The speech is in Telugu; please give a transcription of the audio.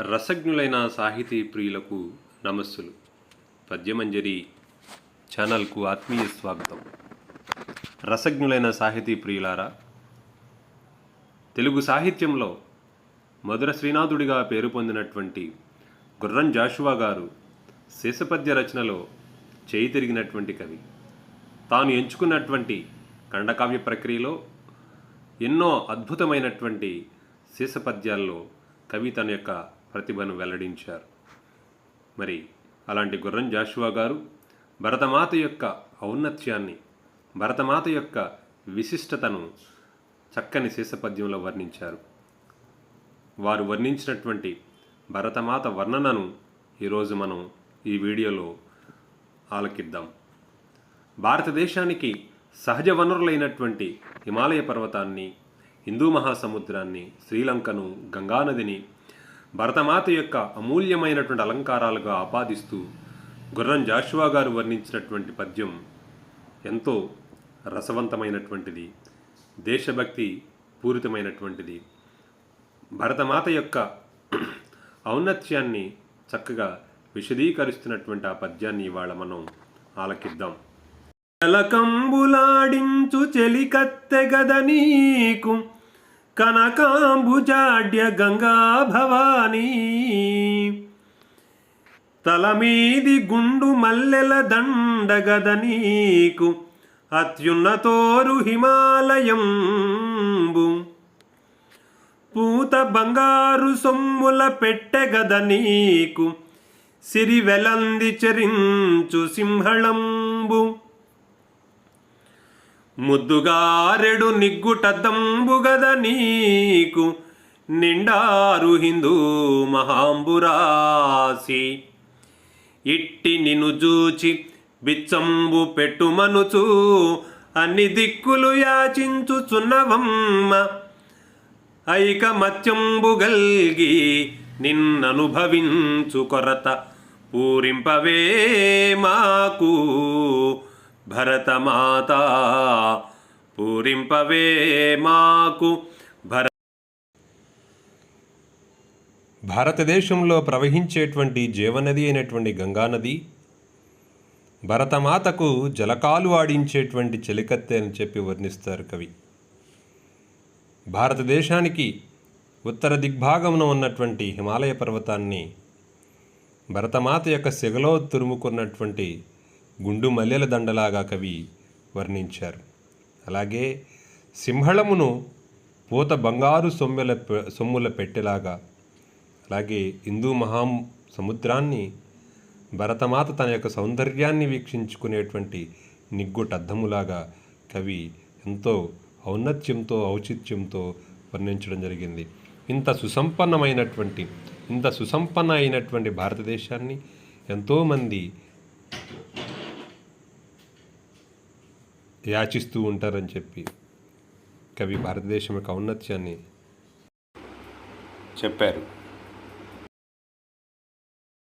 రసజ్ఞులైన సాహితీ ప్రియులకు నమస్సులు. పద్యమంజరి ఛానల్కు ఆత్మీయ స్వాగతం. రసజ్ఞులైన సాహితీ ప్రియులారా తెలుగు సాహిత్యంలో మధుర శ్రీనాథుడిగా పేరు పొందినటువంటి గుర్రం జాషువా గారు శేషపద్య రచనలో చేయి తిరిగినటువంటి కవి. తాను ఎంచుకున్నటువంటి ఖండకావ్య ప్రక్రియలో ఎన్నో అద్భుతమైనటువంటి శేషపద్యాల్లో కవి తన యొక్క ప్రతిభను వెల్లడించారు. మరి అలాంటి గుర్రం జాషువా గారు భరతమాత యొక్క ఔన్నత్యాన్ని భరతమాత యొక్క విశిష్టతను చక్కని శేషపద్యంలో వర్ణించారు. వారు వర్ణించినటువంటి భరతమాత వర్ణనను ఈరోజు మనం ఈ వీడియోలో ఆలకిద్దాం. భారతదేశానికి సహజ వనరులైనటువంటి హిమాలయ పర్వతాన్ని హిందూ మహాసముద్రాన్ని శ్రీలంకను గంగానదిని భరతమాత యొక్క అమూల్యమైనటువంటి అలంకారాలుగా ఆపాదిస్తూ గుర్రం జాషువా గారు వర్ణించినటువంటి పద్యం ఎంతో రసవంతమైనటువంటిది దేశభక్తి పూరితమైనటువంటిది. భరతమాత యొక్క ఔన్నత్యాన్ని చక్కగా విశదీకరిస్తున్నటువంటి ఆ పద్యాన్ని ఇవాళ మనం ఆలకిద్దాం. జలకంబులాడించు చెలికత్తె గద నీకు కనకాంబుజాడ్య గంగా భవానీ. తలమీది గుండు మల్లెల దండగద నీకు అత్యున్నతోరు హిమాలయంబు. పూత బంగారు సొమ్ముల పెట్టెగద నీకు సిరి వెలంది చరించు సింహళంబు. ముద్దుగారెడు నిగ్గుటద్దంబుగద నీకు నిండారు హిందూ మహాంబురాసి ఇట్టి నిను చూచి బిచ్చంబు పెట్టుమనుచు అన్ని దిక్కులు యాచించుచున్నవమ్మ ఐకమత్యంబు గల్గి నిన్ననుభవించు కొరత పూరింపవే మాకు. భరతమాత పూరింపవే మాకు భర భారతదేశంలో ప్రవహించేటువంటి జీవనది అయినటువంటి గంగానది భరతమాతకు జలకాలు ఆడించేటువంటి చెలికత్తె అని చెప్పి వర్ణిస్తారు కవి. భారతదేశానికి ఉత్తర దిగ్భాగమున ఉన్నటువంటి హిమాలయ పర్వతాన్ని భరతమాత యొక్క సెగలో తురుముకున్నటువంటి గుండు మల్లెల దండలాగా కవి వర్ణించారు. అలాగే సింహళమును పూత బంగారు సొమ్మెల సొమ్ముల పెట్టెలాగా అలాగే హిందూ మహాం సముద్రాన్ని భరతమాత తన యొక్క సౌందర్యాన్ని వీక్షించుకునేటువంటి నిగ్గుటద్దములాగా కవి ఎంతో ఔన్నత్యంతో ఔచిత్యంతో వర్ణించడం జరిగింది. ఇంత సుసంపన్నమైనటువంటి ఇంత సుసంపన్న అయినటువంటి భారతదేశాన్ని ఎంతోమంది యాచిస్తూ ఉంటారని చెప్పి కవి భారతదేశం యొక్క ఔన్నత్యాన్ని చెప్పారు.